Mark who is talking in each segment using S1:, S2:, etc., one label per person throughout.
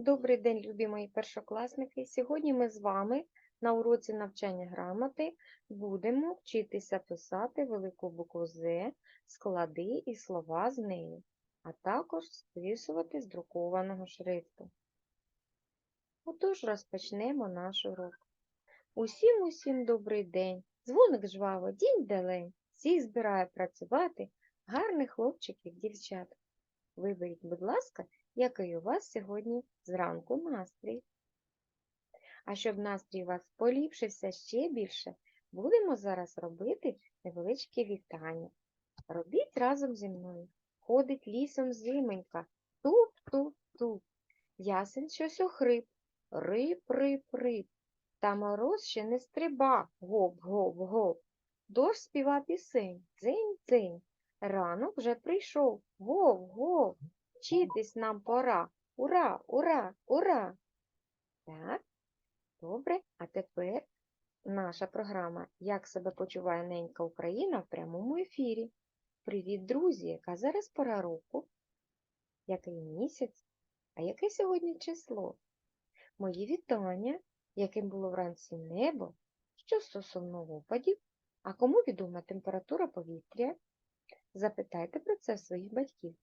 S1: Добрий день, любі мої першокласники. Сьогодні ми з вами на уроці навчання грамоти будемо вчитися писати велику букву З, склади і слова з нею, а також списувати з друкованого шрифту. Отож розпочнемо наш урок. Усім усім добрий день. Дзвоник жваво, дінь делень. Всіх збирає працювати гарних хлопчиків, дівчат. Виберіть, будь ласка, який у вас сьогодні зранку настрій. А щоб настрій у вас поліпшився ще більше, будемо зараз робити невеличке вітання. Робіть разом зі мною. Ходить лісом зименька, туп-туп-туп. Ясен щось охрип, рип-рип-рип. Та мороз ще не стриба, гоп-гоп-гоп. Дощ співа пісень, дзень-дзень. Ранок вже прийшов, гов-гов. Вчитись нам пора. Ура, ура, ура! Так, добре. А тепер наша програма Як себе почуває ненька Україна в прямому ефірі. Привіт, друзі! Яка зараз пора року? Який місяць? А яке сьогодні число? Мої вітання, яким було вранці небо, що стосовно опадів, а кому відома температура повітря? Запитайте про це своїх батьків.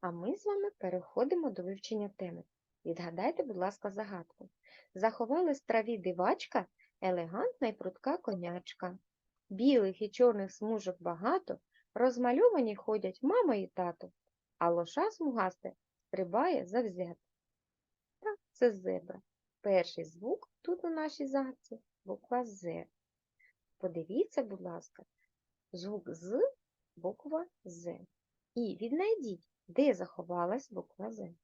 S1: А ми з вами переходимо до вивчення теми. Відгадайте, будь ласка, загадку. Заховалась в траві дивачка, елегантна і прудка конячка. Білих і чорних смужок багато, розмальовані ходять мама і тато, а лоша смугасте стрибає завзято. Так, це зебра. Перший звук тут у нашій загадці буква З. Подивіться, будь ласка, звук з, буква З. І віднайдіть, де заховалась буква З.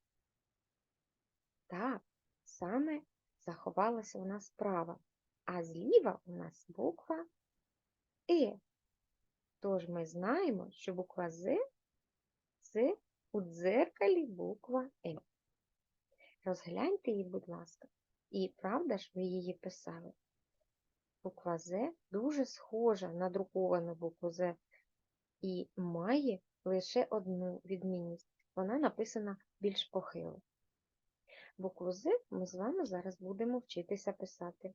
S1: Так, саме заховалася нас справа, а зліва у нас буква Е. Тож ми знаємо, що буква З це у дзеркалі буква Е. Розгляньте її, будь ласка, і правда ж ви її писали. Буква З дуже схожа на друковану букву З і має лише одну відмінність. Вона написана більш похило. Букву З ми з вами зараз будемо вчитися писати.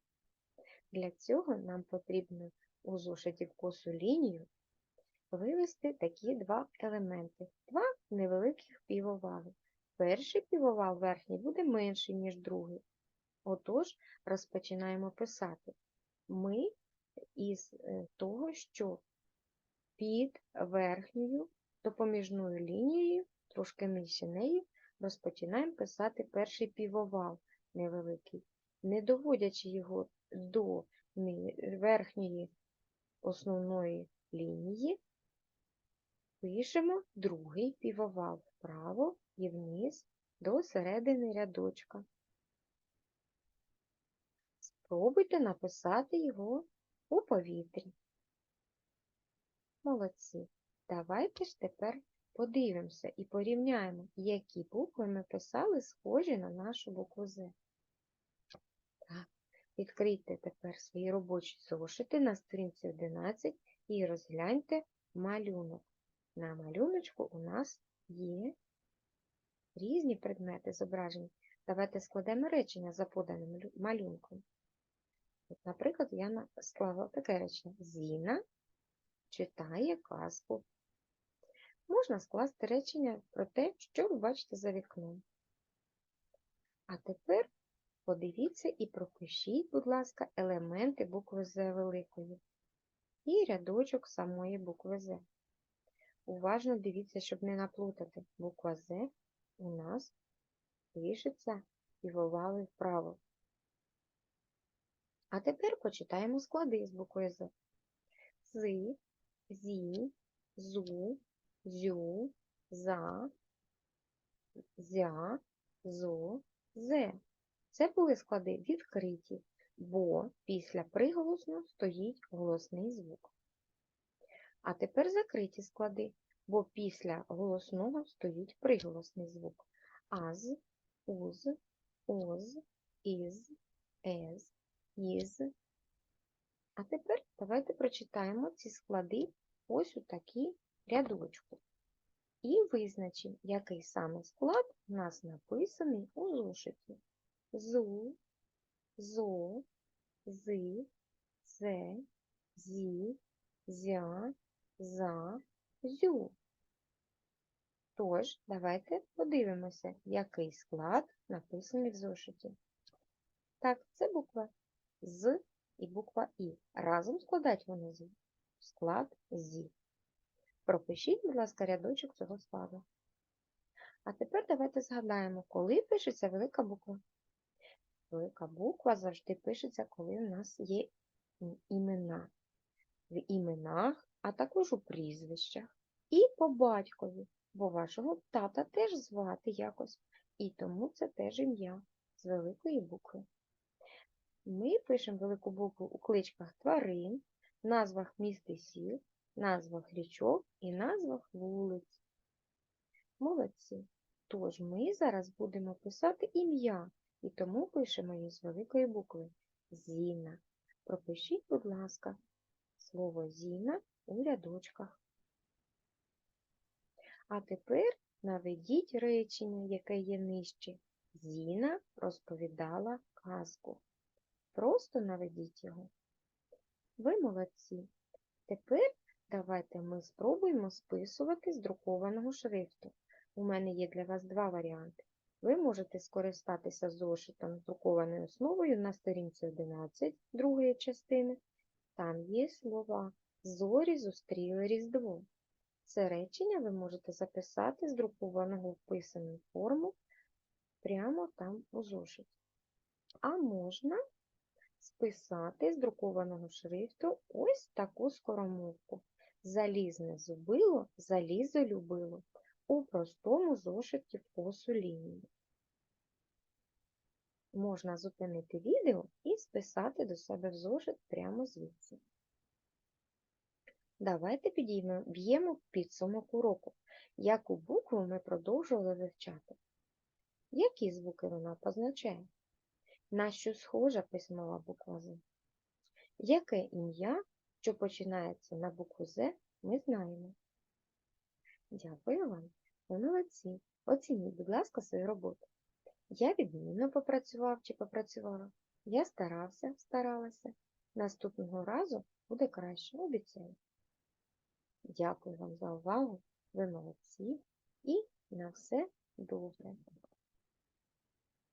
S1: Для цього нам потрібно у зошиті в косу лінію вивести такі два елементи, два невеликих півовали. Перший півовал верхній буде менший, ніж другий. Отож, розпочинаємо писати. Ми із е, того, що під верхньою допоміжною лінією, трошки нижче нею, розпочинаємо писати перший півовал невеликий, не доводячи його до верхньої основної лінії, пишемо другий півовал вправо і вниз до середини рядочка. Спробуйте написати його у повітрі. Молодці. Давайте ж тепер подивимося і порівняємо, які букви ми писали схожі на нашу букву З. Так, відкрийте тепер свої робочі зошити на сторінці 11 і розгляньте малюнок. На малюночку у нас є різні предмети зображені. Давайте складемо речення за поданим малюнком. Наприклад, я склала таке речення. Зіна читає казку. Можна скласти речення про те, що ви бачите за вікном. А тепер подивіться і пропишіть, будь ласка, елементи букви З великої і рядочок самої букви З. Уважно дивіться, щоб не наплутати. Буква З у нас пишеться півовали вправо. А тепер почитаємо склади з буквою З. З, зі, зу, зю, за, зя, зо, зе. Це були склади відкриті, бо після приголосного стоїть голосний звук. А тепер закриті склади, бо після голосного стоїть приголосний звук. Аз, уз, оз, із, ез, із. А тепер давайте прочитаємо ці склади ось у такі рядочку. і визначимо, який саме склад у нас написаний у зошиті. Зу, зо, зи, зе, зі, зя, за, зю. Тож, давайте подивимося, який склад написаний в зошиті. Так, це буква З і буква І. Разом складать вони з склад ЗІ. Пропишіть, будь ласка, рядочок цього складу. А тепер давайте згадаємо, коли пишеться велика буква. Велика буква завжди пишеться, коли у нас є імена. В іменах, а також у прізвищах. І по батькові, бо вашого тата теж звати якось. І тому це теж ім'я з великої букви. Ми пишемо велику букву у кличках тварин, назвах міст і сіл, назвах річок і назвах вулиць. Молодці. Тож ми зараз будемо писати ім'я, і тому пишемо її з великої букви Зіна. Пропишіть, будь ласка, слово Зіна у рядочках. А тепер наведіть речення, яке є нижче. Зіна розповідала казку. Просто наведіть його. Ви молодці. Тепер давайте ми спробуємо списувати з друкованого шрифту. У мене є для вас два варіанти. Ви можете скористатися зошитом з друкованою основою на сторінці 11 другої частини. Там є слова Зорі зустріли Різдво. Це речення ви можете записати з друкованого в писану форму прямо там у зошиті. А можна списати з друкованого шрифту ось таку скоромовку. Залізне зубило, залізо любило у простому зошиті в косу лінію. Можна зупинити відео і списати до себе в зошит прямо звідси. Давайте підіймемо підсумок уроку, яку букву ми продовжували вивчати. Які звуки вона позначає? На що схожа письмова буква З? Яке ім'я, що починається на букву З, ми знаємо. Дякую вам. Ви молодці. Оцініть, будь ласка, свою роботу. Я відмінно попрацював чи попрацювала. Я старався, старалася. Наступного разу буде краще, обіцяю. Дякую вам за увагу. Ви молодці і на все добре.